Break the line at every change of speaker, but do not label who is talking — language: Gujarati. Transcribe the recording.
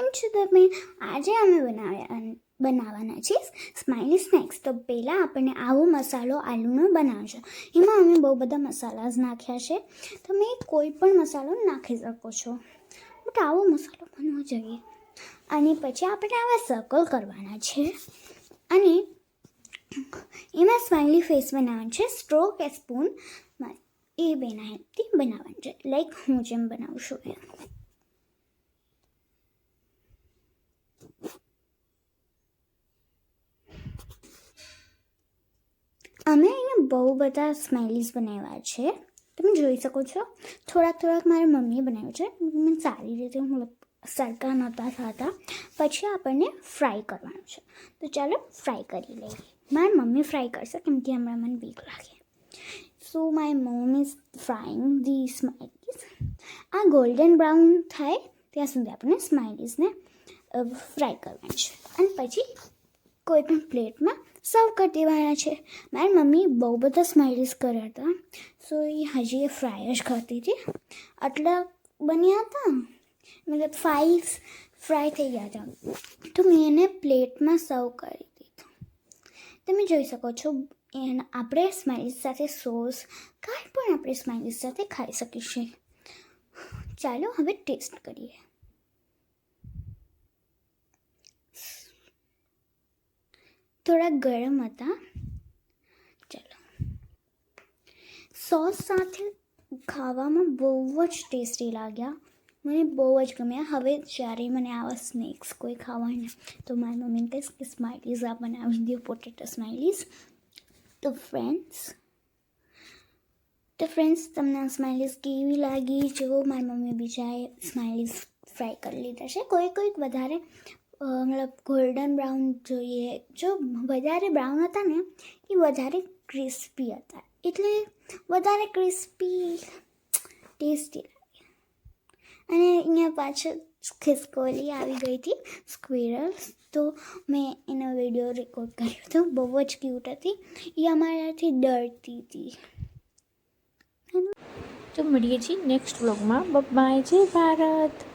કેમ છો તમે? આજે અમે બનાવ્યા બનાવવાના છીએ સ્માઇલી સ્નેક્સ તો પહેલાં આપણને આવો મસાલો આલુનો બનાવજો. એમાં અમે બહુ બધા મસાલાઝ નાખ્યા છે. તમે કોઈ પણ મસાલો નાખી શકો છો. બટ આવો મસાલો બનવો જોઈએ. અને પછી આપણે આવા સર્કલ કરવાના છે. અને એમાં સ્માઇલી ફેસ બનાવવાનું છે. સ્ટ્રો કે સ્પૂન એ બેનાથી બનાવવાનું છે. લાઈક હું જેમ બનાવું છું એમ અમે અહીંયા બહુ બધા સ્માઇલીસ બનાવ્યા છે. તમે જોઈ શકો છો. થોડાક થોડાક મારી મમ્મીએ બનાવ્યું છે. મને સારી રીતે મતલબ સરખા નહોતા થતા. પછી આપણને ફ્રાય કરવાનું છે. તો ચાલો ફ્રાય કરી લઈએ. મારી મમ્મી ફ્રાય કરશે કેમ કે હમણાં મને બીક લાગે. So my mom is frying the smileys આ ગોલ્ડન બ્રાઉન થાય ત્યાં સુધી આપણે સ્માઇલીઝને ફ્રાય કરવાની છે. અને પછી કોઈ પણ પ્લેટમાં સર્વ કરી દેવાના છે. મારી મમ્મી બહુ બધા સ્માઇલીસ કર્યા હતા. સો એ હજી એ ફ્રાય જ કરતી હતી. આટલા બન્યા હતા. મતલબ ફાઈવ ફ્રાય થઈ ગયા હતા. તો મેં એને પ્લેટમાં સર્વ કરી દીધું. તમે જોઈ શકો છો, એના આપણે સ્માઇલીસ સાથે સોસ કાંઈ પણ આપણે સ્માઇલીસ સાથે ખાઈ શકીશું. ચાલો હવે ટેસ્ટ કરીએ. થોડા ગરમ હતા. ચલો. સોસ સાથે ખાવામાં બહુ જ ટેસ્ટી લાગ્યા. મને બહુ જ ગમ્યા. હવે જ્યારે મને આવા સ્નેક્સ કોઈ ખાવાના તો મારી મમ્મીને કહીશ કે સ્માઇલીઝ આ બનાવી દો પોટેટો સ્માઇલીઝ તો ફ્રેન્ડ્સ તો ફ્રેન્ડ્સ તમને આ સ્માઇલીઝ કેવી લાગી? જો મારી મમ્મી બીજાએ સ્માઇલીઝ ફ્રાય કરી લીધા છે. કોઈ કોઈક વધારે મતલબ ગોલ્ડન બ્રાઉન જોઈએ. જો વધારે બ્રાઉન હતા ને, એ વધારે ક્રિસ્પી હતા. એટલે વધારે ક્રિસ્પી ટેસ્ટી લાગે. અને અહીંયા પાછળ ખિસકોલી આવી ગઈ હતી સ્ક્વેરલ્સ તો મેં એનો વીડિયો રેકોર્ડ કર્યો હતો. બહુ જ ક્યુટ હતી. એ અમારાથી ડરતી હતી.
તો મળીએ છીએ નેક્સ્ટ વ્લોગમાં બાય જય ભારત.